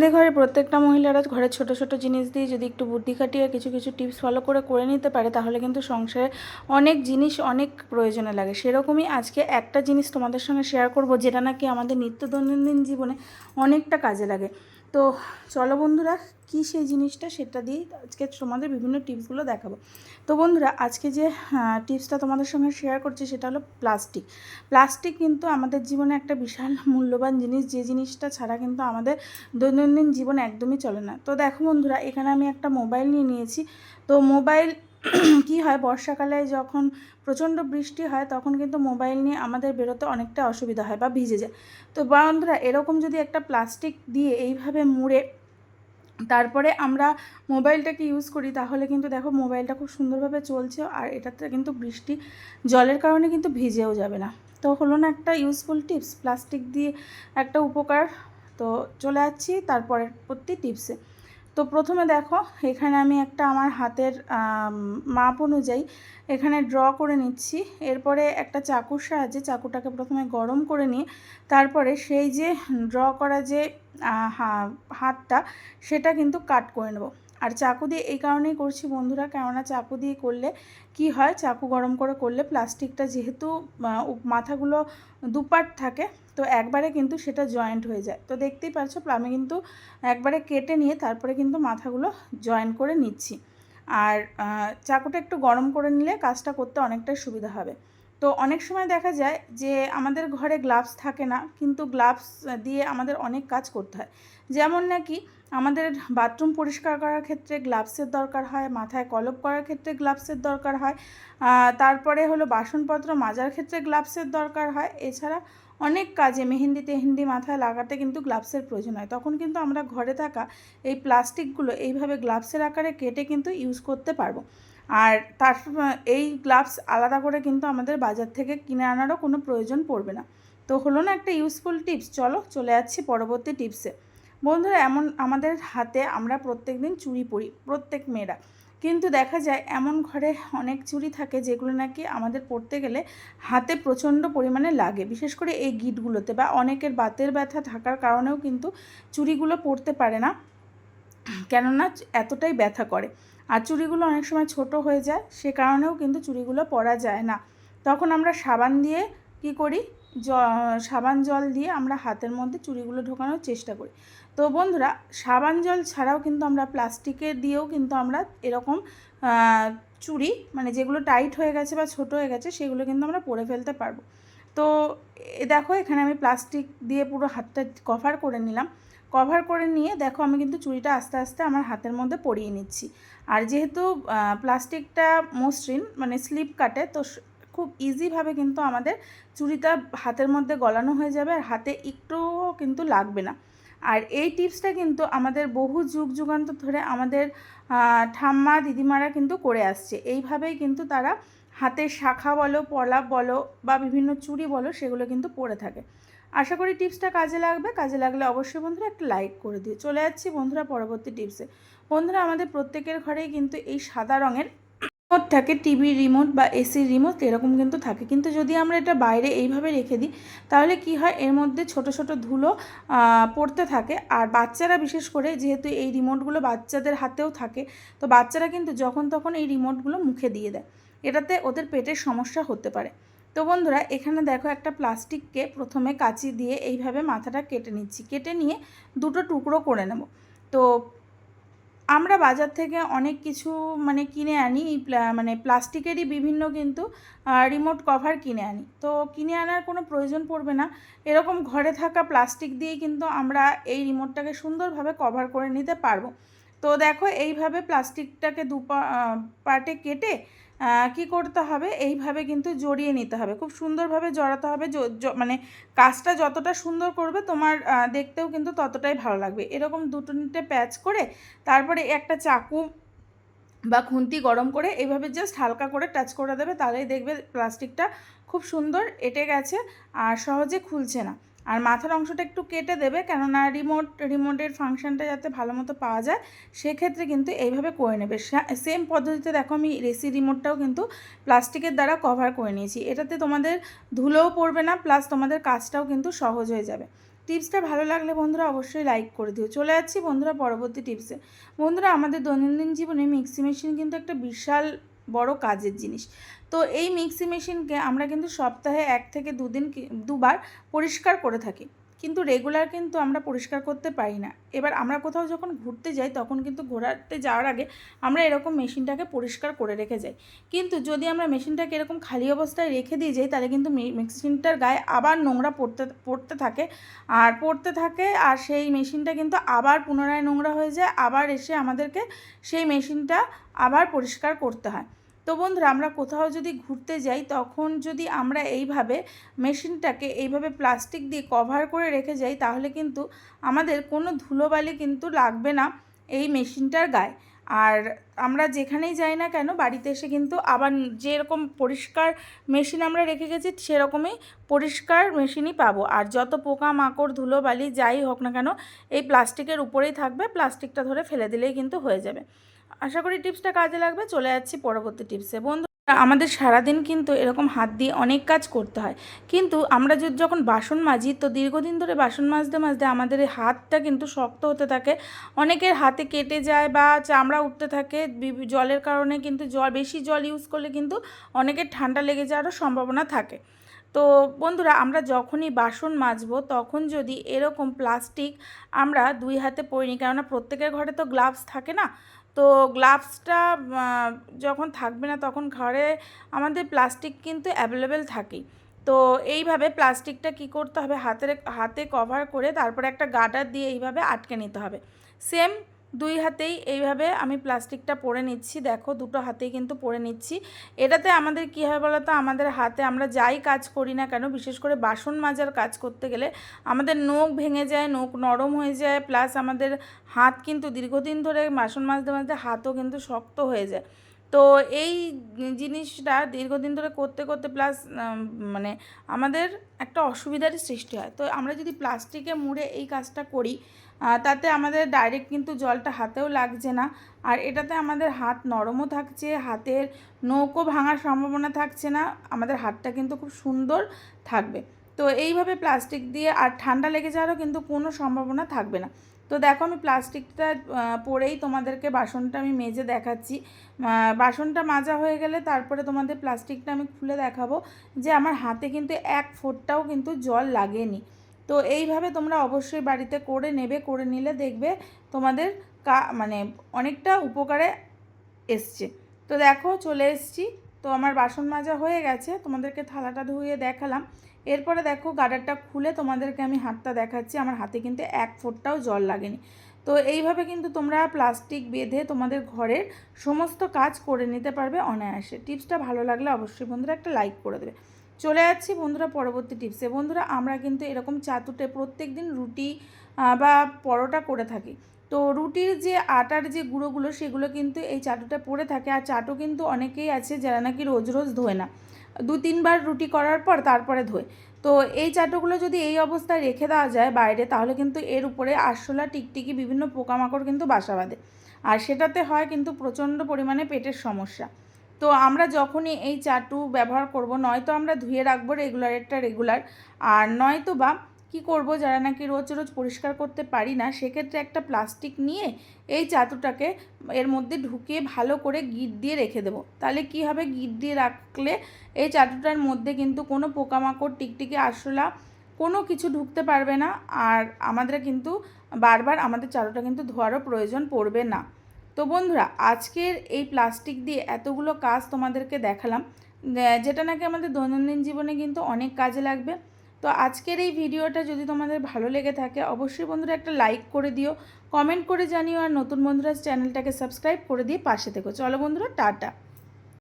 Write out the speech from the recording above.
আমাদের ঘরে প্রত্যেকটা মহিলারা ঘরে ছোট ছোট জিনিস দিয়ে যদি একটু বুদ্ধি খাটিয়ে কিছু কিছু টিপস ফলো করে করে নিতে পারে, তাহলে কিন্তু সংসারে অনেক জিনিস অনেক প্রয়োজনে লাগে। সেরকমই আজকে একটা জিনিস তোমাদের সঙ্গে শেয়ার করব, যেটা নাকি আমাদের নিত্য দৈনন্দিন জীবনে অনেকটা কাজে লাগে। তো চলো বন্ধুরা, কী সেই জিনিসটা সেটা দিয়েই আজকে তোমাদের বিভিন্ন টিপসগুলো দেখাবো। তো বন্ধুরা, আজকে যে টিপসটা তোমাদের সঙ্গে শেয়ার করছি সেটা হলো প্লাস্টিক। প্লাস্টিক কিন্তু আমাদের জীবনে একটা বিশাল মূল্যবান জিনিস, যে জিনিসটা ছাড়া কিন্তু আমাদের দৈনন্দিন জীবন একদমই চলে না। তো দেখো বন্ধুরা, এখানে আমি একটা মোবাইল নিয়ে নিয়েছি। তো মোবাইল কি হয়? বর্ষাকালে যখন প্রচণ্ড বৃষ্টি হয়, তখন কিন্তু মোবাইল নিয়ে আমাদের বেরোতে অনেকটা অসুবিধা হয় বা ভিজে যায়। তো বন্ধুরা, এরকম যদি একটা প্লাস্টিক দিয়ে এইভাবে মুড়ে তারপরে আমরা মোবাইলটাকে ইউজ করি, তাহলে কিন্তু দেখো মোবাইলটা খুব সুন্দরভাবে চলছে আর এটাতে কিন্তু বৃষ্টি জলের কারণে কিন্তু ভিজেও যাবে না। তো হলো না একটা ইউজফুল টিপস প্লাস্টিক দিয়ে একটা উপকার। তো চলে যাচ্ছি তারপরের প্রতি টিপসে তো প্রথমে দেখো, এখানে আমি একটা আমার হাতের মাপ অনুযায়ী এখানে ড্র করে নিচ্ছি। এরপরে একটা চাকুর সাহায্যে চাকুটাকে প্রথমে গরম করে নিয়ে তারপরে সেই যে ড্র করা যে হাতটা, সেটা কিন্তু কাট করে নেব। আর চাকু দিয়ে এই কারণেই করছি বন্ধুরা, কেননা চাকু দিয়ে করলে কি হয়? চাকু গরম করে করলে প্লাস্টিকটা যেহেতু মাথাগুলো দুপাট থাকে তো একবারে কিন্তু সেটা জয়েন্ট হয়ে যায়। তো দেখতেই পাচ্ছ আমি কিন্তু একবারে কেটে নিয়ে তারপরে কিন্তু মাথাগুলো জয়েন করে নিচ্ছি। আর চাকুটা একটু গরম করে নিলে কাজটা করতে অনেকটাই সুবিধা হবে। তো অনেক সময় দেখা যায় যে আমাদের ঘরে গ্লাভস থাকে না, কিন্তু গ্লাভস দিয়ে আমাদের অনেক কাজ করতে হয়। যেমন নাকি আমাদের বাথরুম পরিষ্কার করার ক্ষেত্রে গ্লাভসের দরকার হয়, মাথায় কলপ করার ক্ষেত্রে গ্লাভসের দরকার হয় তারপরে হলো বাসনপত্র মাজার ক্ষেত্রে গ্লাভসের দরকার হয়। এছাড়া অনেক কাজে মেহেন্দি টেহেন্দি মাথায় লাগাতে কিন্তু গ্লাভসের প্রয়োজন হয়। তখন কিন্তু আমরা ঘরে থাকা এই প্লাস্টিকগুলো এইভাবে গ্লাভসের আকারে কেটে কিন্তু ইউজ করতে পারব। আর তার, এই গ্লাভস আলাদা করে কিন্তু আমাদের বাজার থেকে কিনে আনারও কোনো প্রয়োজন পড়বে না। তো হলো না একটা ইউজফুল টিপস চলো, চলে যাচ্ছি পরবর্তী টিপসে বন্ধুরা, এমন আমাদের হাতে আমরা প্রত্যেক দিন চুড়ি পরি, প্রত্যেক মেয়েরা। কিন্তু দেখা যায় এমন ঘরে অনেক চুড়ি থাকে যেগুলো নাকি আমাদের পড়তে গেলে হাতে প্রচণ্ড পরিমাণে লাগে। বিশেষ করে এই গিটগুলোতে বা অনেকের বাতের ব্যথা থাকার কারণেও কিন্তু চুড়িগুলো পড়তে পারে না। কেননা এতটাই ব্যথা করে। আর চুড়িগুলো অনেক সময় ছোট হয়ে যায়, সে কারণেও কিন্তু চুড়িগুলো পরা যায় না। তখন আমরা সাবান দিয়ে কি করি? সাবান জল দিয়ে আমরা হাতের মধ্যে চুড়িগুলো ঢোকানোর চেষ্টা করি। তো বন্ধুরা, সাবান জল ছাড়াও কিন্তু আমরা প্লাস্টিকের দিয়েও কিন্তু আমরা এরকম চুড়ি মানে যেগুলো টাইট হয়ে গেছে বা ছোট হয়ে গেছে, সেগুলো কিন্তু আমরা পরে ফেলতে পারব। তো দেখো, এখানে আমি প্লাস্টিক দিয়ে পুরো হাতটা কভার করে নিলাম। কভার করে নিয়ে দেখো, আমি কিন্তু চুড়িটা আস্তে আস্তে আমার হাতের মধ্যে পরিয়ে নিচ্ছি। আর যেহেতু প্লাস্টিকটা মসৃণ মানে স্লিপ কাটে, তো খুব ইজিভাবে কিন্তু আমাদের চুড়িটা হাতের মধ্যে গলানো হয়ে যাবে আর হাতে একটুও কিন্তু লাগবে না। আর এই টিপসটা কিন্তু আমাদের বহু যুগ যুগান্তর ধরে আমাদের ঠাম্মা, দিদিমারা কিন্তু করে আসছে। এইভাবেই কিন্তু তারা হাতের শাখা বলো, পলাপ বলো বা বিভিন্ন চুড়ি বলো, সেগুলো কিন্তু পরে থাকে। আশা করি টিপসটা কাজে লাগবে। কাজে লাগলে অবশ্যই বন্ধুরা একটা লাইক করে দিও। চলে যাচ্ছি বন্ধুরা পরবর্তী টিপসে। বন্ধুরা আমাদের প্রত্যেকের ঘরেই কিন্তু এই সাদা রঙের রিমোট থাকে টিভি রিমোট বা এসির রিমোট এরকম কিন্তু থাকে। কিন্তু যদি আমরা এটা বাইরে এইভাবে রেখে দিই, তাহলে কি হয়? এর মধ্যে ছোট ছোট ধুলো পড়তে থাকে। আর বাচ্চারা বিশেষ করে যেহেতু এই রিমোটগুলো বাচ্চাদের হাতেও থাকে, তো বাচ্চারা কিন্তু যখন তখন এই রিমোটগুলো মুখে দিয়ে দেয়। এটাতে ওদের পেটের সমস্যা হতে পারে। তো বন্ধুরা, এখানে দেখো একটা প্লাস্টিককে প্রথমে কাঁচি দিয়ে এইভাবে মাথাটা কেটে নিচ্ছি। কেটে নিয়ে দুটো টুকরো করে নেব। তো আমরা বাজার থেকে অনেক কিছু মানে কিনে আনি মানে প্লাস্টিকেরই বিভিন্ন কিন্তু রিমোট কভার কিনে আনি। তো কিনে আনার কোনো প্রয়োজন পড়বে না। এরকম ঘরে থাকা প্লাস্টিক দিয়ে কিন্তু আমরা এই রিমোটটাকে সুন্দরভাবে কভার করে নিতে পারব। তো দেখো, এইভাবে প্লাস্টিকটাকে দু পার্টে কেটে কি করতে হবে? এইভাবে কিন্তু জড়িয়ে নিতে হবে। খুব সুন্দরভাবে জড়াতে হবে। মানে কাজটা যতটা সুন্দর করবে, তোমার দেখতেও কিন্তু ততটাই ভালো লাগবে। এরকম দুটো নিটে প্যাচ করে তারপরে একটা চাকু বা খুন্তি গরম করে এইভাবে জাস্ট হালকা করে টাচ করে দেবে, তাহলেই দেখবে প্লাস্টিকটা খুব সুন্দর এটে গেছে আর সহজে খুলছে না। আর মাথার অংশটা একটু কেটে দেবে কেননা রিমোট রিমোটের ফাংশনটা যাতে ভালো মতো পাওয়া যায়, সেক্ষেত্রে কিন্তু এইভাবে করে নেবে। সেম পদ্ধতিতে দেখো আমি রেসি রিমোটটাও কিন্তু প্লাস্টিকের দ্বারা কভার করে নিয়েছি। এটাতে তোমাদের ধুলোও পড়বে না প্লাস তোমাদের কাজটাও কিন্তু সহজ হয়ে যাবে। টিপসটা ভালো লাগলে বন্ধুরা অবশ্যই লাইক করে দিও। চলে যাচ্ছি বন্ধুরা পরবর্তী টিপসে। বন্ধুরা আমাদের দৈনন্দিন জীবনে মিক্সি মেশিন কিন্তু একটা বিশাল বড় কাজের জিনিস। তো এই মিক্সি মেশিনকে আমরা কিন্তু সপ্তাহে এক থেকে দুদিন দুবার পরিষ্কার করে থাকি। কিন্তু রেগুলার কিন্তু আমরা পরিষ্কার করতে পারি না। এবার আমরা কোথাও যখন ঘুরতে যাই, তখন কিন্তু ঘোরাতে যাওয়ার আগে আমরা এরকম মেশিনটাকে পরিষ্কার করে রেখে যাই। কিন্তু যদি আমরা মেশিনটাকে এরকম খালি অবস্থায় রেখে দিয়ে যাই, তাহলে কিন্তু মেশিনটার গায়ে আবার নোংরা পড়তে পড়তে থাকে। আর পড়তে থাকে, আর সেই মেশিনটা কিন্তু আবার পুনরায় নোংরা হয়ে যায়। আবার এসে আমাদেরকে সেই মেশিনটা আবার পরিষ্কার করতে হয়। তো বন্ধুরা, আমরা কোথাও যদি ঘুরতে যাই, তখন যদি আমরা এইভাবে মেশিনটাকে এইভাবে প্লাস্টিক দিয়ে কভার করে রেখে যাই, তাহলে কিন্তু আমাদের কোনো ধুলোবালি কিন্তু লাগবে না এই মেশিনটার গায়ে। আর আমরা যেখানেই যাই না কেন, বাড়িতে এসে কিন্তু আবার যেরকম পরিষ্কার মেশিন আমরা রেখে গেছি, সেরকমই পরিষ্কার মেশিনই পাবো। আর যত পোকা মাকড় ধুলোবালি যাই হোক না কেন, এই প্লাস্টিকের উপরেই থাকবে, প্লাস্টিকটা ধরে ফেলে দিলেই কিন্তু হয়ে যাবে। আশা করি টিপসটা কাজে লাগবে, চলে যাচ্ছি পরবর্তী টিপসে। বন্ধু, আমাদের সারাদিন কিন্তু এরকম হাত দিয়ে অনেক কাজ করতে হয়। কিন্তু আমরা যদি যখন বাসন মাজি, তো দীর্ঘদিন ধরে বাসন মাজতে মাজতে আমাদের হাতটা কিন্তু শক্ত হতে থাকে। অনেকের হাতে কেটে যায় বা চামড়া উঠতে থাকে জলের কারণে কিন্তু জল, বেশি জল ইউজ করলে কিন্তু অনেকের ঠান্ডা লেগে যাওয়ারও সম্ভাবনা থাকে। তো বন্ধুরা, আমরা যখনই বাসন মাজবো, তখন যদি এরকম প্লাস্টিক আমরা দুই হাতে পরিনি, কেননা প্রত্যেকের ঘরে তো গ্লাভস থাকে না তো গ্লাভসটা যখন থাকবে না তখন ঘরে আমাদের প্লাস্টিক কিন্তু অ্যাভেলেবেল থাকেই। তো এইভাবে প্লাস্টিকটা কি করতে হবে? হাতের, হাতে কভার করে তারপরে একটা গার্ডার দিয়ে এইভাবে আটকে নিতে হবে। সেম দুই হাতেই এইভাবে আমি প্লাস্টিকটা পরে নিচ্ছি। দেখো, দুটো হাতেই কিন্তু পরে নিচ্ছি। এটাতে আমাদের কী হয় বলো তো? আমাদের হাতে আমরা যাই কাজ করি না কেন, বিশেষ করে বাসন মাজার কাজ করতে গেলে আমাদের নখ ভেঙে যায়, নখ নরম হয়ে যায়, প্লাস আমাদের হাত কিন্তু দীর্ঘদিন ধরে বাসন মাজতে মাজতে হাতও কিন্তু শক্ত হয়ে যায়। তো এই জিনিসটা দীর্ঘদিন ধরে করতে করতে প্লাস মানে আমাদের একটা অসুবিধার সৃষ্টি হয়। তো আমরা যদি প্লাস্টিকে মুড়ে এই কাজটা করি তাতে আমাদের ডাইরেক্ট কিন্তু জলটা হাতেও লাগছে না। আর এটাতে আমাদের হাত নরমও থাকছে, হাতের নৌকো ভাঙার সম্ভাবনা থাকছে না, আমাদের হাতটা কিন্তু খুব সুন্দর থাকবে। তো এইভাবে প্লাস্টিক দিয়ে আর ঠান্ডা লেগে যাওয়ারও কিন্তু কোনো সম্ভাবনা থাকবে না। তো দেখো আমি প্লাস্টিকটা পরেই তোমাদেরকে বাসনটা আমি মেজে দেখাচ্ছি। বাসনটা মাজা হয়ে গেলে তারপরে তোমাদের প্লাস্টিকটা আমি খুলে দেখাবো যে আমার হাতে কিন্তু এক ফোঁটটাও কিন্তু জল লাগেনি। তো এইভাবে তোমরা অবশ্যই বাড়িতে করে নেবে, করে নিলে দেখবে তোমাদের কা মানে অনেকটা উপকারে এসছে। তো দেখো চলে এসছি। তো আমার বাসন মাজা হয়ে গেছে, তোমাদেরকে থালাটা ধুয়ে দেখালাম। এরপরে দেখো গার্ডারটা খুলে তোমাদেরকে আমি হাতটা দেখাচ্ছি। আমার হাতে কিন্তু এক ফোঁটটাও জল লাগেনি। তো এইভাবে কিন্তু তোমরা প্লাস্টিক বেঁধে তোমাদের ঘরের সমস্ত কাজ করে নিতে পারবে অনায়াসে। টিপসটা ভালো লাগলে অবশ্যই বন্ধুরা একটা লাইক করে দেবে। চলে যাচ্ছি বন্ধুরা পরবর্তী টিপসে। বন্ধুরা, আমরা কিন্তু এরকম চাতুটে প্রত্যেক দিন রুটি বা পরোটা করে থাকি। তো রুটির যে আটার যে গুঁড়োগুলো, সেগুলো কিন্তু এই চাটুটা পড়ে থাকে। আর চাটু কিন্তু অনেকেই আছে যারা নাকি রোজ রোজ ধোয় না। দু তিনবার রুটি করার পর তারপরে ধোয়। তো এই চাটুগুলো যদি এই অবস্থায় রেখে দেওয়া যায় বাইরে, তাহলে কিন্তু এর উপরে আরশোলা, টিকটিকি, বিভিন্ন পোকামাকড় কিন্তু বাসা বাঁধে। আর সেটাতে হয় কিন্তু প্রচণ্ড পরিমাণে পেটের সমস্যা। তো আমরা যখনই এই চাটু ব্যবহার করব, নয়তো আমরা ধুয়ে রাখব রেগুলারেরটা রেগুলার আর নয়তো বা কী করব যারা নাকি রোজ রোজ পরিষ্কার করতে পারি না, সেক্ষেত্রে একটা প্লাস্টিক নিয়ে এই চাতুটাকে এর মধ্যে ঢুকিয়ে ভালো করে গিট দিয়ে রেখে দেবো। তাহলে কি হবে? গিট দিয়ে রাখলে এই চাটুটার মধ্যে কিন্তু কোনো পোকামাকড়, টিকটিকি, আরশোলা কোনো কিছু ঢুকতে পারবে না, আর আমাদের কিন্তু বারবার আমাদের চাটুটা কিন্তু ধোয়ারও প্রয়োজন পড়বে না। তো বন্ধুরা, আজকের এই প্লাস্টিক দিয়ে এতগুলো কাজ তোমাদেরকে দেখালাম যেটা নাকি আমাদের দৈনন্দিন জীবনে কিন্তু অনেক কাজে লাগবে। তো আজকের এই ভিডিওটা যদি তোমাদের ভালো লেগে থাকে, অবশ্যই বন্ধুরা একটা লাইক করে দিও, কমেন্ট করে জানিও, আর নতুন বন্ধুরা চ্যানেলটাকে সাবস্ক্রাইব করে দিয়ে পাশে থেকো। চলো বন্ধুরা, টাটা।